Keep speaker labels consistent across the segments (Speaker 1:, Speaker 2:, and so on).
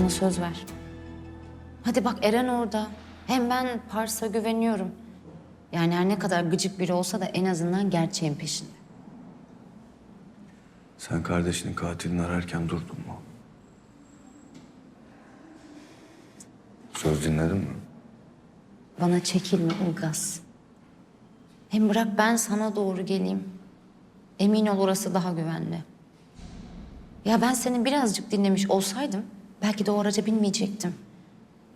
Speaker 1: Bana söz ver. Hadi bak Eren orada. Hem ben Pars'a güveniyorum. Yani her ne kadar gıcık biri olsa da en azından gerçeğin peşinde.
Speaker 2: Sen kardeşinin katilini ararken durdun mu? Söz dinledin mi?
Speaker 1: Bana çekilme Ilgaz. Hem bırak ben sana doğru geleyim. Emin ol orası daha güvenli. Ya ben seni birazcık dinlemiş olsaydım belki de o araca binmeyecektim.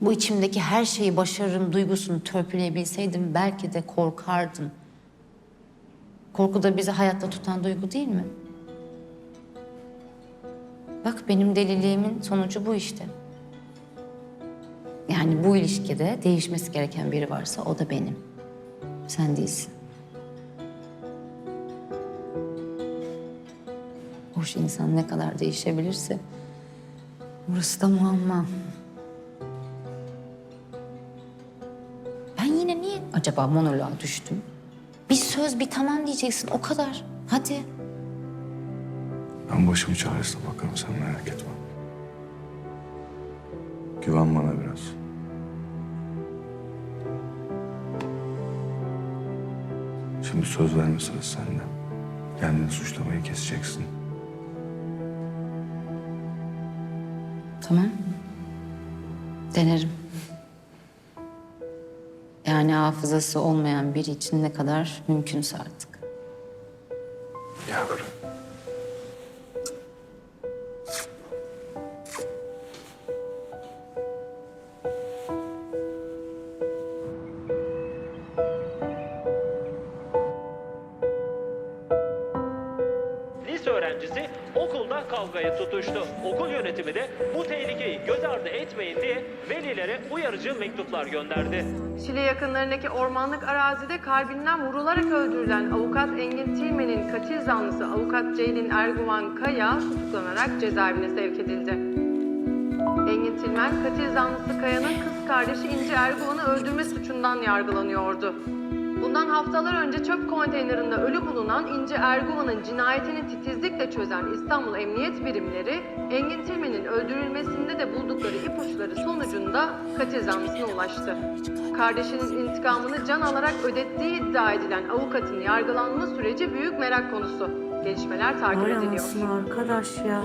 Speaker 1: Bu içimdeki her şeyi başarırım duygusunu törpüleyebilseydim belki de korkardım. Korku da bizi hayatta tutan duygu değil mi? Bak benim deliliğimin sonucu bu işte. Yani bu ilişkide değişmesi gereken biri varsa o da benim. Sen değilsin. Hoş insan ne kadar değişebilirse burası da muamma. Ben yine niye acaba monoloğa düştüm? Bir söz bir tamam diyeceksin o kadar. Hadi.
Speaker 2: Ben başımın çaresine bakarım sen merak etme. Güven bana biraz. Şimdi söz verme sırası sende. Kendini suçlamayı keseceksin.
Speaker 1: Tamam. Denerim. Yani hafızası olmayan biri için ne kadar mümkünse artık.
Speaker 3: Lise öğrencisi kavgaya tutuştu. Okul yönetimi de bu tehlikeyi göz ardı etmeyin diye velilere uyarıcı mektuplar gönderdi.
Speaker 4: Şile yakınlarındaki ormanlık arazide kalbinden vurularak öldürülen avukat Engin Tilmen'in katil zanlısı avukat Ceylin Erguvan Kaya tutuklanarak cezaevine sevk edildi. Engin Tilmen, katil zanlısı Kaya'nın kız kardeşi İnci Erguvan'ı öldürme suçundan yargılanıyordu. Bundan haftalar önce çöp konteynerinde ölü bulunan İnci Erguvan'ın cinayetini titizlikle çözen İstanbul Emniyet Birimleri, Engin Tilmen'in öldürülmesinde de buldukları ipuçları sonucunda katil zanlısına ulaştı. Kardeşinin intikamını can alarak ödettiği iddia edilen avukatın yargılanma süreci büyük merak konusu. Gelişmeler takip
Speaker 5: Vay
Speaker 4: ediliyor.
Speaker 5: arkadaş ya.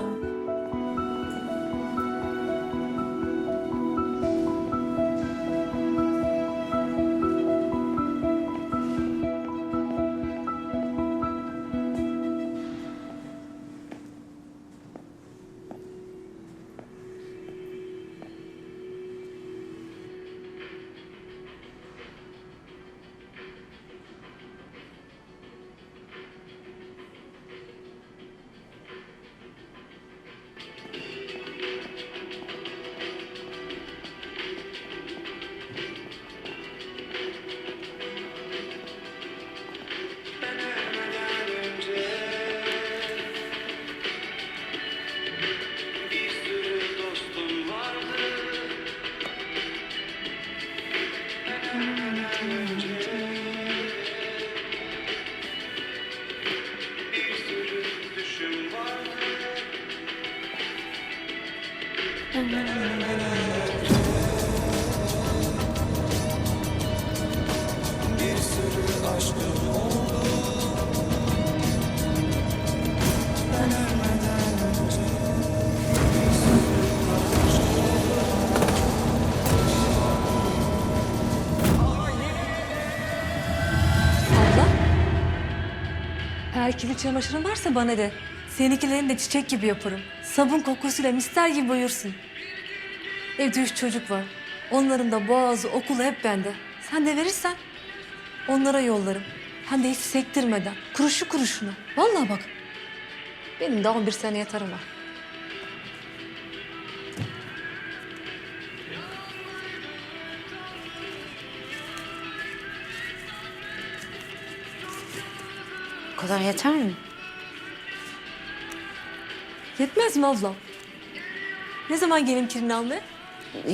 Speaker 6: Bir sürü düşüm
Speaker 5: Eğer kirli çamaşırın varsa bana de. Seninkilerini de çiçek gibi yaparım. Sabun kokusuyla mister gibi uyursun. Evde üç çocuk var. Onların da boğazı, okulu hep bende. Sen de verirsen onlara yollarım. Hem de hiç sektirmeden. Kuruşu kuruşuna. Vallahi bak. Benim daha 11 sene yeter ona.
Speaker 1: Bu kadar yeter mi?
Speaker 5: Yetmez mi ablam? Ne zaman gelin kirini almaya?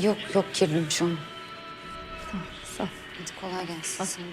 Speaker 1: Yok yok kirlim şu an.
Speaker 5: Sağ ol.
Speaker 1: Hadi kolay gelsin.